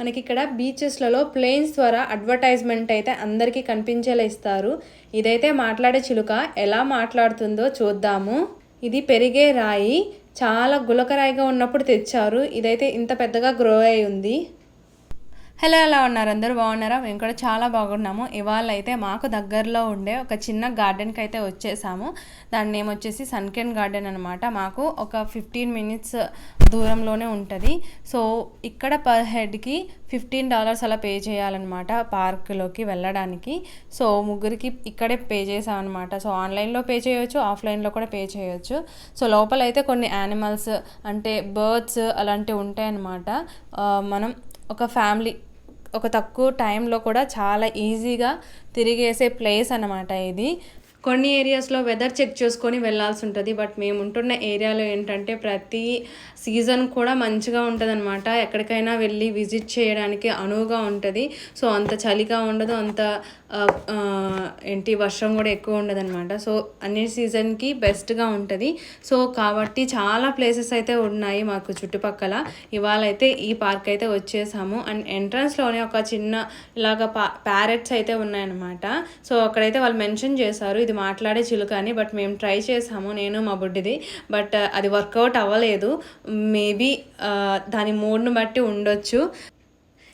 మనకి ఇక్కడ బీచెస్లలో ప్లేన్స్ ద్వారా అడ్వర్టైజ్మెంట్ అయితే అందరికీ కనిపించేలా ఇస్తారు. ఇదైతే మాట్లాడే చిలుక ఎలా మాట్లాడుతుందో చూద్దాము. ఇది పెరిగే రాయి. చాలా గులకరాయిగా ఉన్నప్పుడు తెచ్చారు. ఇదైతే ఇంత పెద్దగా గ్రో అయి ఉంది హలో ఎలా ఉన్నారు? అందరూ బాగున్నారా? మేము కూడా చాలా బాగున్నాము. ఇవాళ అయితే మాకు దగ్గరలో ఉండే ఒక చిన్న గార్డెన్కి అయితే వచ్చేసాము. దాని నేమ్ వచ్చేసి సన్కెన్ గార్డెన్ అనమాట మాకు ఒక ఫిఫ్టీన్ మినిట్స్ దూరంలోనే ఉంటుంది. సో ఇక్కడ పర్ హెడ్కి ఫిఫ్టీన్ డాలర్స్ అలా పే చేయాలన్నమాట పార్క్లోకి వెళ్ళడానికి. సో ముగ్గురికి ఇక్కడే పే చేసామన్నమాట. సో ఆన్లైన్లో పే చేయొచ్చు ఆఫ్లైన్లో కూడా పే చేయొచ్చు. సో లోపల అయితే కొన్ని యానిమల్స్ అంటే బర్డ్స్ అలాంటివి ఉంటాయన్నమాట. మనం ఒక ఫ్యామిలీ ఒక తక్కువ టైంలో కూడా చాలా ఈజీగా తిరిగేసే ప్లేస్ అన్నమాట ఇది. కొన్ని ఏరియాస్లో వెదర్ చెక్ చేసుకొని వెళ్ళాల్సి ఉంటుంది. బట్ మేము ఉంటున్న ఏరియాలో ఏంటంటే ప్రతి సీజన్ కూడా మంచిగా ఉంటుంది అనమాట ఎక్కడికైనా వెళ్ళి విజిట్ చేయడానికి అనువుగా ఉంటుంది. సో అంత చలిగా ఉండదు. అంత ఏంటి వర్షం కూడా ఎక్కువ ఉండదు అనమాట సో అన్ని సీజన్కి బెస్ట్గా ఉంటుంది. సో కాబట్టి చాలా ప్లేసెస్ అయితే ఉన్నాయి మాకు చుట్టుపక్కల. ఇవాళ అయితే ఈ పార్క్ అయితే వచ్చేసాము. అండ్ ఎంట్రన్స్లోనే ఒక చిన్న ఇలాగ పా ప్యారెట్స్ అయితే ఉన్నాయన్నమాట. సో అక్కడైతే వాళ్ళు మెన్షన్ చేశారు. ఇది మాట్లాడే చిలుక అని బట్ మేము ట్రై చేసాము నేను మా బుడ్డిది. బట్ uh, అది వర్కౌట్ అవ్వలేదు. మేబీ uh, దాని మూడ్ను బట్టి ఉండొచ్చు.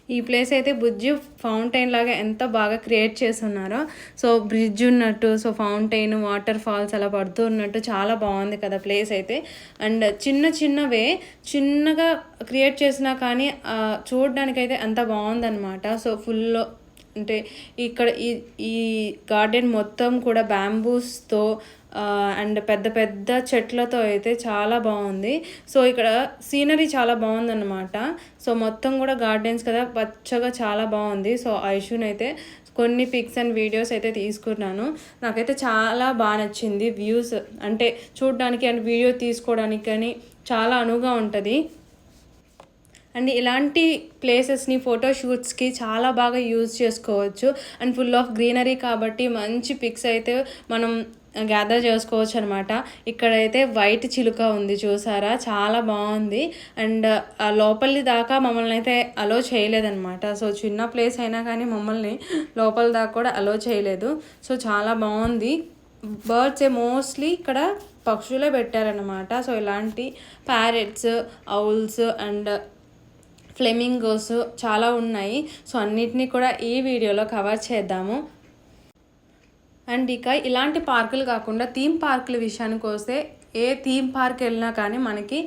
ఈ ప్లేస్ అయితే బుజ్జి ఫౌంటైన్ లాగా ఎంత బాగా క్రియేట్ చేస్తున్నారో. సో బ్రిడ్జ్ ఉన్నట్టు సో ఫౌంటైన్ వాటర్ ఫాల్స్ అలా పడుతూ ఉన్నట్టు చాలా బాగుంది కదా ప్లేస్ అయితే. అండ్ చిన్న చిన్నవే చిన్నగా క్రియేట్ చేసినా కానీ uh, చూడడానికైతే అంత బాగుందన్నమాట. సో ఫుల్ అంటే ఇక్కడ ఈ ఈ గార్డెన్ మొత్తం కూడా బ్యాంబూస్తో అండ్ పెద్ద పెద్ద చెట్లతో అయితే చాలా బాగుంది. సో ఇక్కడ సీనరీ చాలా బాగుందన్నమాట. సో మొత్తం కూడా గార్డెన్స్ కదా పచ్చగా చాలా బాగుంది. సో ఐషున్ అయితే కొన్ని పిక్స్ అండ్ వీడియోస్ అయితే తీసుకున్నాను. నాకైతే చాలా బాగా నచ్చింది వ్యూస్. అంటే చూడడానికి అండ్ వీడియో తీసుకోవడానికి కానీ చాలా అనువుగా ఉంటుంది. అండ్ ఇలాంటి ప్లేసెస్ని ఫోటో షూట్స్కి చాలా బాగా యూజ్ చేసుకోవచ్చు. అండ్ ఫుల్ ఆఫ్ గ్రీనరీ కాబట్టి మంచి పిక్స్ అయితే మనం గ్యాదర్ చేసుకోవచ్చు అనమాట ఇక్కడైతే వైట్ చిలుక ఉంది చూసారా? చాలా బాగుంది. అండ్ ఆ లోపలి దాకా మమ్మల్ని అయితే అలో చేయలేదన్నమాట సో చిన్న ప్లేస్ అయినా కానీ మమ్మల్ని లోపల దాకా కూడా అలో చేయలేదు. సో చాలా బాగుంది. బర్డ్స్ ఏ మోస్ట్లీ ఇక్కడ పక్షులే పెట్టారనమాట. సో ఇలాంటి ప్యారెట్స్ ఔల్స్ అండ్ ఫ్లెమింగోస్ చాలా ఉన్నాయి. సో అన్నిటినీ కూడా ఈ వీడియోలో కవర్ చేద్దాము. అండ్ ఇక ఇలాంటి పార్కులు కాకుండా థీమ్ పార్కుల విషయానికి వస్తే ఏ థీమ్ పార్క్ వెళ్ళినా కానీ మనకి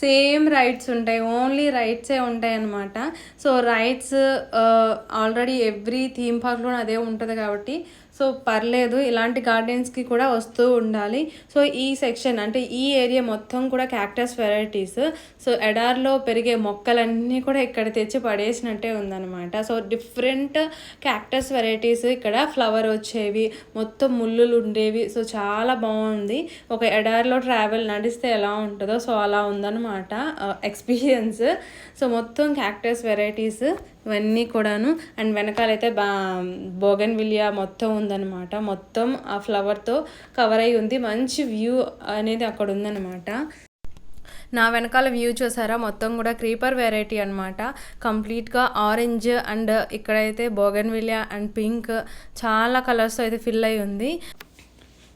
సేమ్ రైడ్స్ ఉంటాయి. ఓన్లీ రైడ్సే ఉంటాయి అన్నమాట so rides already every theme పార్క్లో అదే ఉంటుంది కాబట్టి సో పర్లేదు ఇలాంటి గార్డెన్స్కి కూడా వస్తూ ఉండాలి. సో ఈ సెక్షన్ అంటే ఈ ఏరియా మొత్తం కూడా క్యాక్టస్ వెరైటీస్ సో ఎడార్లో పెరిగే మొక్కలన్నీ కూడా ఇక్కడ తెచ్చి పడేసినట్టే ఉందన్నమాట. సో డిఫరెంట్ క్యాక్టస్ వెరైటీస్ ఇక్కడ ఫ్లవర్ వచ్చేవి మొత్తం ముళ్ళులు ఉండేవి. సో చాలా బాగుంది. ఒక ఎడార్లో ట్రావెల్ నడిస్తే ఎలా ఉంటుందో సో అలా ఉందన్నమాట uh, ఎక్స్పీరియన్స్ సో మొత్తం క్యాక్టస్ వెరైటీస్ ఇవన్నీ కూడాను. అండ్ వెనకాలైతే బా బోగన్ విలియా మొత్తం ఉందన్నమాట. మొత్తం ఆ ఫ్లవర్తో కవర్ అయి ఉంది. మంచి వ్యూ అనేది అక్కడ ఉందన్నమాట. నా వెనకాల వ్యూ చూసారా? మొత్తం కూడా క్రీపర్ వెరైటీ అనమాట కంప్లీట్గా ఆరెంజ్ అండ్ ఇక్కడైతే బోగన్ విలియా అండ్ పింక్ చాలా కలర్స్తో అయితే ఫిల్ అయి ఉంది.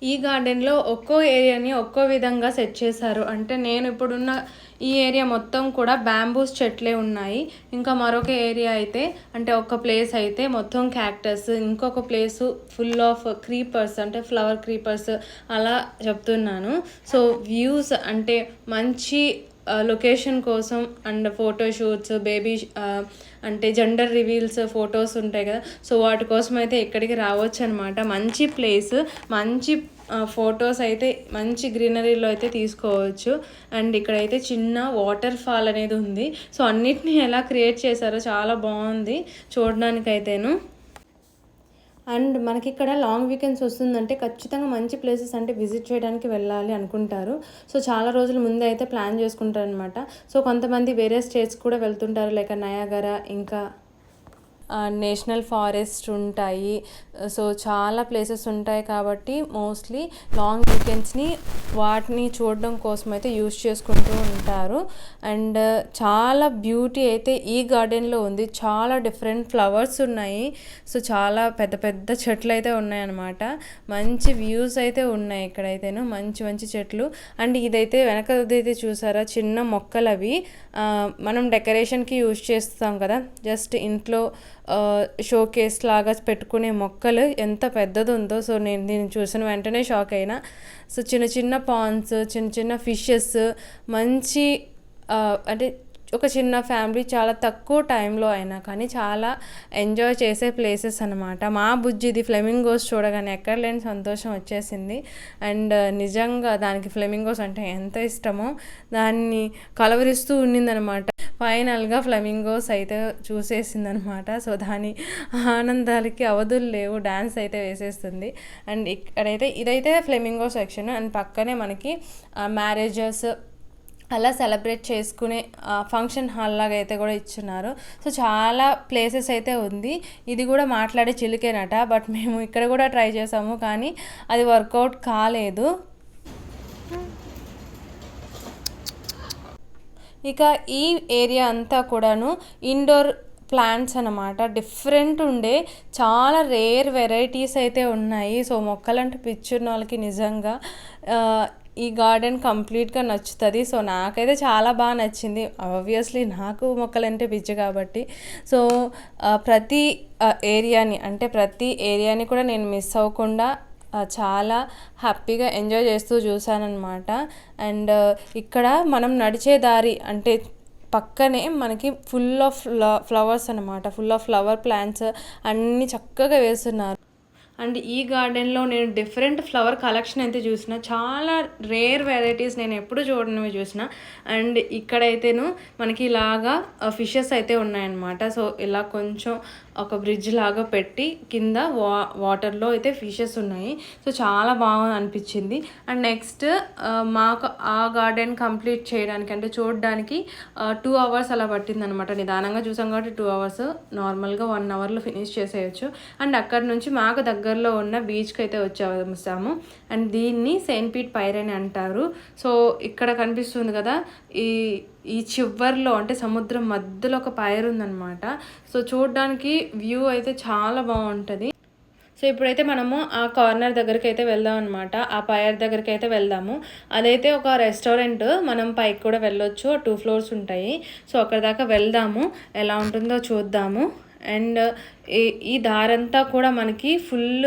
ఈ గార్డెన్లో ఒక్కో ఏరియాని ఒక్కో విధంగా సెట్ చేశారు. అంటే నేను ఇప్పుడున్న ఈ ఏరియా మొత్తం కూడా బ్యాంబూస్ చెట్లే ఉన్నాయి. ఇంకా మరొక ఏరియా అయితే అంటే ఒక ప్లేస్ అయితే మొత్తం క్యాక్టస్. ఇంకొక ప్లేస్ ఫుల్ ఆఫ్ క్రీపర్స్ అంటే ఫ్లవర్ క్రీపర్స్ అలా చెప్తున్నాను. సో వ్యూస్ అంటే మంచి లొకేషన్ కోసం అండ్ ఫోటో షూట్స్ బేబీ అంటే జెండర్ రివీల్స్ ఫొటోస్ ఉంటాయి కదా. సో వాటి కోసం అయితే ఇక్కడికి రావచ్చు అనమాట మంచి ప్లేస్ మంచి ఫొటోస్ అయితే మంచి గ్రీనరీలో అయితే తీసుకోవచ్చు. అండ్ ఇక్కడైతే చిన్న వాటర్ ఫాల్ అనేది ఉంది. సో అన్నిటిని ఎలా క్రియేట్ చేశారో చాలా బాగుంది చూడడానికైతేను. అండ్ మనకి ఇక్కడ లాంగ్ వీకెండ్స్ వస్తుందంటే ఖచ్చితంగా మంచి ప్లేసెస్ అంటే విజిట్ చేయడానికి వెళ్ళాలి అనుకుంటారు. సో చాలా రోజుల ముందే అయితే ప్లాన్ చేసుకుంటారు అనమాట సో కొంతమంది వేరే స్టేట్స్ కూడా వెళ్తుంటారు లైక్ నయాగర ఇంకా నేషనల్ ఫారెస్ట్ ఉంటాయి. సో చాలా ప్లేసెస్ ఉంటాయి కాబట్టి మోస్ట్లీ లాంగ్ వీకెండ్స్ని వాటిని చూడడం కోసం అయితే యూస్ చేసుకుంటూ ఉంటారు. అండ్ చాలా బ్యూటీ అయితే ఈ గార్డెన్లో ఉంది. చాలా డిఫరెంట్ ఫ్లవర్స్ ఉన్నాయి. సో చాలా పెద్ద పెద్ద చెట్లు అయితే ఉన్నాయన్నమాట. మంచి వ్యూస్ అయితే ఉన్నాయి ఇక్కడైతేను. మంచి మంచి చెట్లు. అండ్ ఇదైతే వెనకదైతే చూసారా? చిన్న మొక్కలు అవి మనం డెకరేషన్కి యూజ్ చేస్తాం కదా? జస్ట్ ఇంట్లో షోకేస్ లాగా పెట్టుకునే మొక్కలు ఎంత పెద్దది ఉందో సో నేను దీన్ని చూసిన వెంటనే షాక్ అయినా. సో చిన్న చిన్న పాన్స్ చిన్న చిన్న ఫిషెస్ మంచి అంటే ఒక చిన్న ఫ్యామిలీ చాలా తక్కువ టైంలో అయినా కానీ చాలా ఎంజాయ్ చేసే ప్లేసెస్ అనమాట మా బుజ్జిది ఫ్లెమింగోస్ చూడగానే ఎక్కడ లేని సంతోషం వచ్చేసింది. అండ్ నిజంగా దానికి ఫ్లెమింగోస్ అంటే ఎంత ఇష్టమో దాన్ని కలవరిస్తూ ఉండిందనమాట ఫైనల్గా ఫ్లెమింగోస్ అయితే చూసేసిందనమాట సో దాని ఆనందాలకి అవధులు లేవు డ్యాన్స్ అయితే వేసేస్తుంది. అండ్ ఇక్కడైతే ఇదైతే ఫ్లెమింగో సెక్షన్. అండ్ పక్కనే మనకి మ్యారేజెస్ అలా సెలబ్రేట్ చేసుకునే ఫంక్షన్ హాల్ లాగా అయితే కూడా ఇచ్చున్నారు. సో చాలా ప్లేసెస్ అయితే ఉంది. ఇది కూడా మాట్లాడే చిలుకేనట బట్ మేము ఇక్కడ కూడా ట్రై చేసాము కానీ అది వర్కౌట్ కాలేదు. ఇక ఈ ఏరియా అంతా కూడాను ఇండోర్ ప్లాంట్స్ అనమాట డిఫరెంట్ ఉండే చాలా రేర్ వెరైటీస్ అయితే ఉన్నాయి. సో మొక్కలంటే పిచ్చున్న వాళ్ళకి నిజంగా ఈ గార్డెన్ కంప్లీట్గా నచ్చుతుంది. సో నాకైతే చాలా బాగా నచ్చింది. ఆబ్వియస్లీ నాకు మొక్కలంటే పిచ్చి కాబట్టి. సో ప్రతి ఏరియాని అంటే ప్రతి ఏరియాని కూడా నేను మిస్ అవ్వకుండా చాలా హ్యాపీగా ఎంజాయ్ చేస్తూ చూశానన్నమాట అండ్ ఇక్కడ మనం నడిచే దారి అంటే పక్కనే మనకి ఫుల్ ఆఫ్ ఫ్లవర్స్ అనమాట ఫుల్ ఆఫ్ ఫ్లవర్ ప్లాంట్స్ అన్నీ చక్కగా వేస్తున్నారు. అండ్ ఈ గార్డెన్లో నేను డిఫరెంట్ ఫ్లవర్ కలెక్షన్ అయితే చూసిన చాలా రేర్ వెరైటీస్ నేను ఎప్పుడు చూడనివి చూసిన. అండ్ ఇక్కడైతేను మనకి ఇలాగా ఫిషెస్ అయితే ఉన్నాయన్నమాట. సో ఇలా కొంచెం ఒక బ్రిడ్జ్ లాగా పెట్టి కింద వా వాటర్లో అయితే ఫిషెస్ ఉన్నాయి. సో చాలా బాగా అనిపించింది. అండ్ నెక్స్ట్ మాకు ఆ గార్డెన్ కంప్లీట్ చేయడానికి అంటే చూడడానికి టూ అవర్స్ అలా పట్టింది అనమాట నిదానంగా చూసాం కాబట్టి టూ అవర్స్ నార్మల్గా వన్ అవర్లో ఫినిష్ చేసేయచ్చు. అండ్ అక్కడ నుంచి మాకు దగ్గరలో ఉన్న బీచ్కి అయితే వచ్చేసాము. అండ్ దీన్ని సెయింట్ పీట్ పైర్ అని అంటారు. సో ఇక్కడ కనిపిస్తుంది కదా ఈ ఈ చివర్లో అంటే సముద్రం మధ్యలో ఒక పైరు ఉందన్నమాట. సో చూడడానికి వ్యూ అయితే చాలా బాగుంటుంది. సో ఇప్పుడైతే మనము ఆ కార్నర్ దగ్గరికి అయితే వెళ్దాం అనమాట ఆ పైర్ దగ్గరికి అయితే వెళ్దాము. అదైతే ఒక రెస్టారెంట్ మనం పైకి కూడా వెళ్ళొచ్చు. టూ ఫ్లోర్స్ ఉంటాయి. సో అక్కడ దాకా వెళ్దాము. ఎలా ఉంటుందో చూద్దాము. అండ్ ఈ ఈ దారంతా కూడా మనకి ఫుల్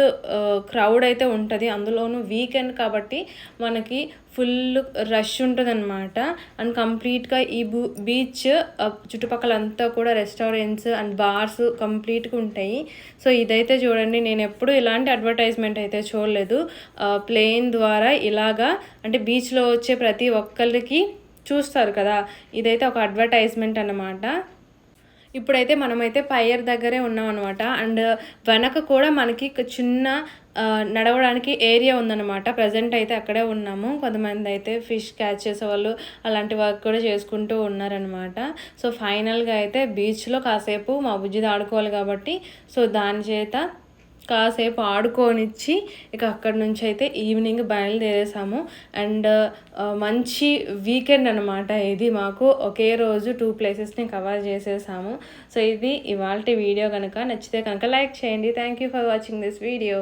క్రౌడ్ అయితే ఉంటుంది. అందులోనూ వీకెండ్ కాబట్టి మనకి ఫుల్ రష్ ఉంటుంది అనమాట అండ్ కంప్లీట్గా ఈ బూ బీచ్ చుట్టుపక్కల అంతా కూడా రెస్టారెంట్స్ అండ్ బార్స్ కంప్లీట్గా ఉంటాయి. సో ఇదైతే చూడండి నేను ఎప్పుడు ఇలాంటి అడ్వర్టైజ్మెంట్ అయితే చూడలేదు. ప్లేన్ ద్వారా ఇలాగా అంటే బీచ్లో వచ్చే ప్రతి ఒక్కరికి చూస్తారు కదా. ఇదైతే ఒక అడ్వర్టైజ్మెంట్ అన్నమాట. ఇప్పుడైతే మనమైతే పైర్ దగ్గరే ఉన్నాం అనమాట అండ్ వెనక కూడా మనకి చిన్న నడవడానికి ఏరియా ఉందన్నమాట. ప్రజెంట్ అయితే అక్కడే ఉన్నాము. కొంతమంది అయితే ఫిష్ క్యాచ్ చేసే వాళ్ళు అలాంటి వర్క్ కూడా చేసుకుంటూ ఉన్నారనమాట సో ఫైనల్గా అయితే బీచ్లో కాసేపు మా బుజ్జిది ఆడుకోవాలి కాబట్టి సో దాని చేత కాసేపు ఆడుకోనిచ్చి ఇక అక్కడి నుంచి అయితే ఈవినింగ్ బయలుదేరేసాము. అండ్ మంచి వీకెండ్ అనమాట ఇది. మాకు ఒకే రోజు టూ ప్లేసెస్ని కవర్ చేసేసాము. సో ఇది ఇవాళ వీడియో కనుక నచ్చితే కనుక లైక్ చేయండి. Thank you for watching this video.